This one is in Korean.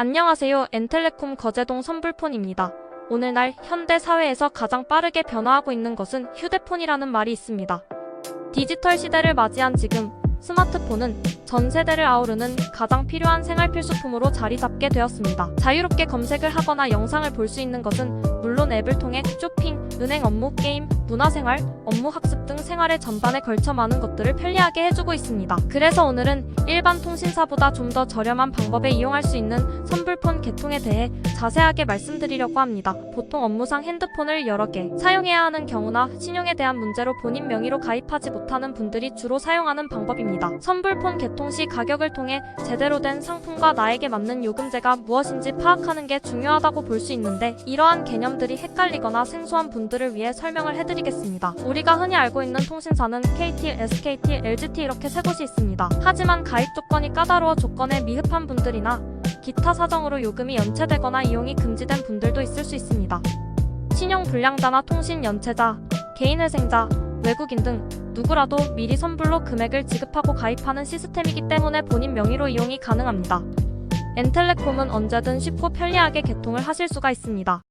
안녕하세요. 엔텔레콤 거제동 선불폰입니다. 오늘날 현대 사회에서 가장 빠르게 변화하고 있는 것은 휴대폰이라는 말이 있습니다. 디지털 시대를 맞이한 지금 스마트폰은 전 세대를 아우르는 가장 필요한 생활 필수품으로 자리 잡게 되었습니다. 자유롭게 검색을 하거나 영상을 볼 수 있는 것은 물론 앱을 통해 쇼핑, 은행 업무, 게임, 문화생활, 업무 학습 등 생활의 전반에 걸쳐 많은 것들을 편리하게 해주고 있습니다. 그래서 오늘은 일반 통신사보다 좀 더 저렴한 방법에 이용할 수 있는 선불폰 개통에 대해 자세하게 말씀드리려고 합니다. 보통 업무상 핸드폰을 여러 개 사용해야 하는 경우나 신용에 대한 문제로 본인 명의로 가입하지 못하는 분들이 주로 사용하는 방법입니다. 선불폰 개통 시 가격을 통해 제대로 된 상품과 나에게 맞는 요금제가 무엇인지 파악하는 게 중요하다고 볼 수 있는데 이러한 개념들이 헷갈리거나 생소한 분들을 위해 설명을 해드리겠습니다. 우리가 흔히 알고 있는 통신사는 KT, SKT, LGT 이렇게 세 곳이 있습니다. 하지만 가입 조건이 까다로워 조건에 미흡한 분들이나 기타 사정으로 요금이 연체되거나 이용이 금지된 분들도 있을 수 있습니다. 신용 불량자나 통신 연체자, 개인회생자, 외국인 등 누구라도 미리 선불로 금액을 지급하고 가입하는 시스템이기 때문에 본인 명의로 이용이 가능합니다. 엔텔레콤은 언제든 쉽고 편리하게 개통을 하실 수가 있습니다.